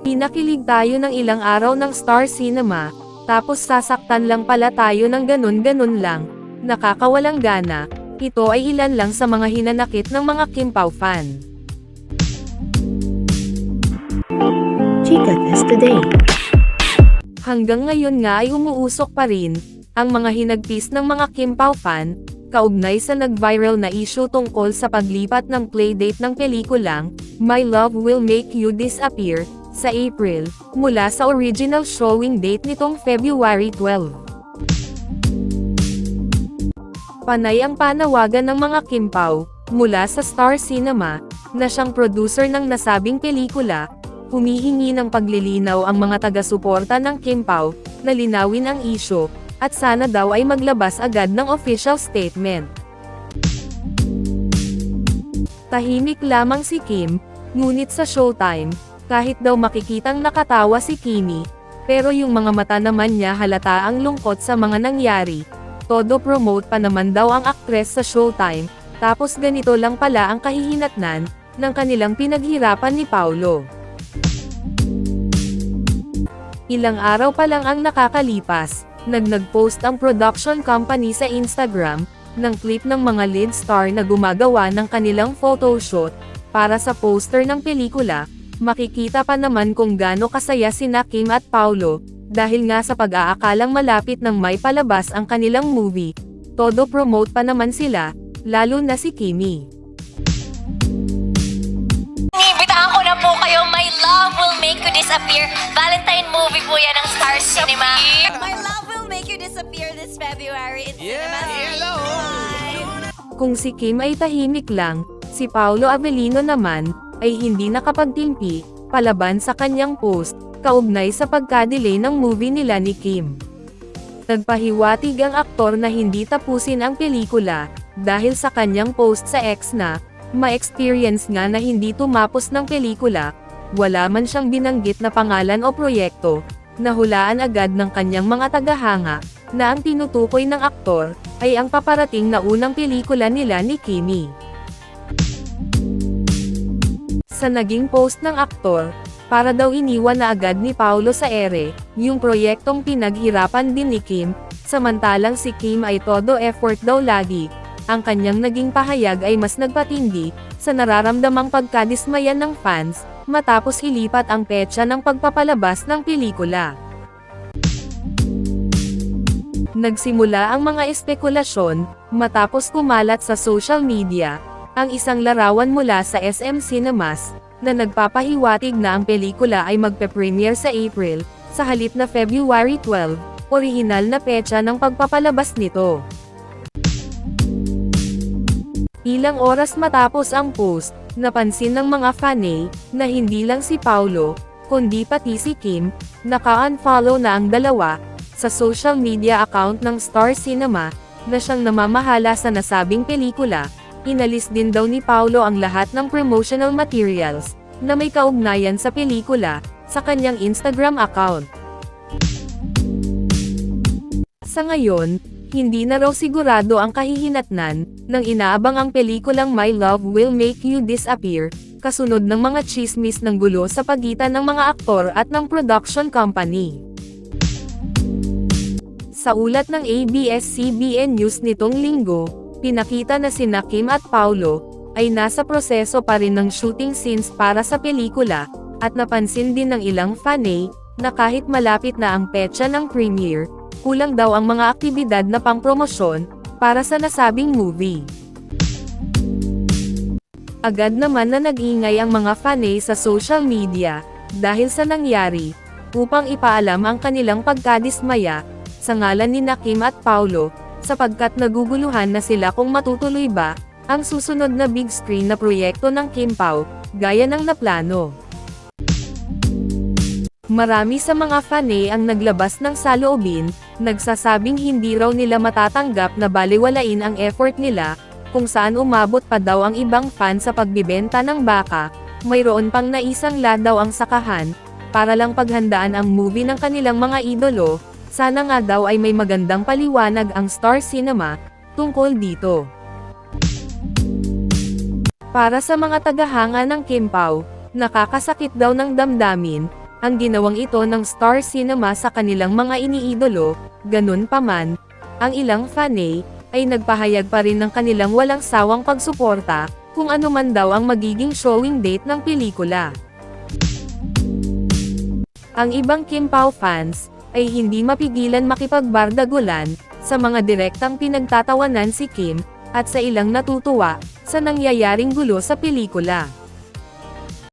Pinakilig tayo ng ilang araw ng Star Cinema, tapos sasaktan lang pala tayo ng ganun-ganun lang. Nakakawalang gana, ito ay ilan lang sa mga hinanakit ng mga Kim Pao fan. Chica Test Today. Hanggang ngayon nga ay umuusok pa rin, ang mga hinagpis ng mga Kim Pao fan, kaugnay sa nag-viral na issue tungkol sa paglipat ng playdate ng pelikulang, My Love Will Make You Disappear, sa April, mula sa original showing date nitong February 12. Panay ang panawagan ng mga Kim Pao, mula sa Star Cinema, na siyang producer ng nasabing pelikula, humihingi ng paglilinaw ang mga taga-suporta ng Kim Pao, na linawin ang issue, at sana daw ay maglabas agad ng official statement. Tahimik lamang si Kim, ngunit sa showtime, kahit daw makikitang nakatawa si Kimi, pero yung mga mata naman niya halata ang lungkot sa mga nangyari. Todo promote pa naman daw ang aktres sa showtime, tapos ganito lang pala ang kahihinatnan, ng kanilang pinaghirapan ni Paulo. Ilang araw pa lang ang nakakalipas, nag-nagpost ang production company sa Instagram, ng clip ng mga lead star na gumagawa ng kanilang photoshoot, para sa poster ng pelikula, makikita pa naman kung gaano kasaya sina Kim at Paulo, dahil nga sa pag-aakalang malapit ng may palabas ang kanilang movie, todo promote pa naman sila, lalo na si Kimi. Iniimbitahan ko na po kayo, My Love Will Make You Disappear. Valentine movie po yan ng Star Cinema. My love will make you disappear this February in Yeah, cinemas. hello. Bye. Kung si Kim ay tahimik lang, si Paulo Avellino naman, ay hindi nakapagtimpi, palaban sa kanyang post, kaugnay sa pagka-delay ng movie nila ni Kim. Nagpahiwatig ang aktor na hindi tapusin ang pelikula, dahil sa kanyang post sa X na, ma-experience nga na hindi tumapos ng pelikula, wala man siyang binanggit na pangalan o proyekto, nahulaan agad ng kanyang mga tagahanga, na ang tinutukoy ng aktor, ay ang paparating na unang pelikula nila ni Kimi. Sa naging post ng aktor, para daw iniwan na agad ni Paulo sa ere, yung proyektong pinaghirapan din ni Kim, samantalang si Kim ay todo effort daw lagi, ang kanyang naging pahayag ay mas nagpatindi, sa nararamdamang pagkadismayan ng fans, matapos ilipat ang petsa ng pagpapalabas ng pelikula. Nagsimula ang mga espekulasyon, matapos kumalat sa social media, ang isang larawan mula sa SM Cinemas, na nagpapahiwatig na ang pelikula ay magpe-premiere sa April, sa halip na February 12, orihinal na petsa ng pagpapalabas nito. Ilang oras matapos ang post, napansin ng mga fanay, na hindi lang si Paulo, kundi pati si Kim, naka-unfollow na ang dalawa, sa social media account ng Star Cinema, na siyang namamahala sa nasabing pelikula, inalis din daw ni Paulo ang lahat ng promotional materials, na may kaugnayan sa pelikula, sa kanyang Instagram account. Sa ngayon, hindi na raw sigurado ang kahihinatnan, ng inaabang ang pelikulang My Love Will Make You Disappear, kasunod ng mga chismis ng gulo sa pagitan ng mga aktor at ng production company. Sa ulat ng ABS-CBN News nitong linggo, pinakita na sina Kim at Paulo, ay nasa proseso pa rin ng shooting scenes para sa pelikula, at napansin din ng ilang fanay, na kahit malapit na ang petsa ng premiere, kulang daw ang mga aktibidad na pangpromosyon, para sa nasabing movie. Agad naman na nag-ingay ang mga fanay sa social media, dahil sa nangyari, upang ipaalam ang kanilang pagkadismaya, sa ngalan ni Kim at Paulo, sapagkat naguguluhan na sila kung matutuloy ba, ang susunod na big screen na proyekto ng Kim Pao, gaya ng naplano. Marami sa mga fanay ang naglabas ng saloobin, nagsasabing hindi raw nila matatanggap na baliwalain ang effort nila, kung saan umabot pa daw ang ibang fan sa pagbibenta ng baka, mayroon pang naisang la daw ang sakahan, para lang paghandaan ang movie ng kanilang mga idolo, sana nga daw ay may magandang paliwanag ang Star Cinema, tungkol dito. Para sa mga tagahanga ng Kim nakakasakit daw ng damdamin, ang ginawang ito ng Star Cinema sa kanilang mga iniidolo, ganun pa man, ang ilang fanay, ay nagpahayag pa rin ng kanilang walang sawang pagsuporta, kung ano man daw ang magiging showing date ng pelikula. Ang ibang Kim fans, ay hindi mapigilan makipagbardagulan, sa mga direktang pinagtatawanan si Kim, at sa ilang natutuwa, sa nangyayaring gulo sa pelikula.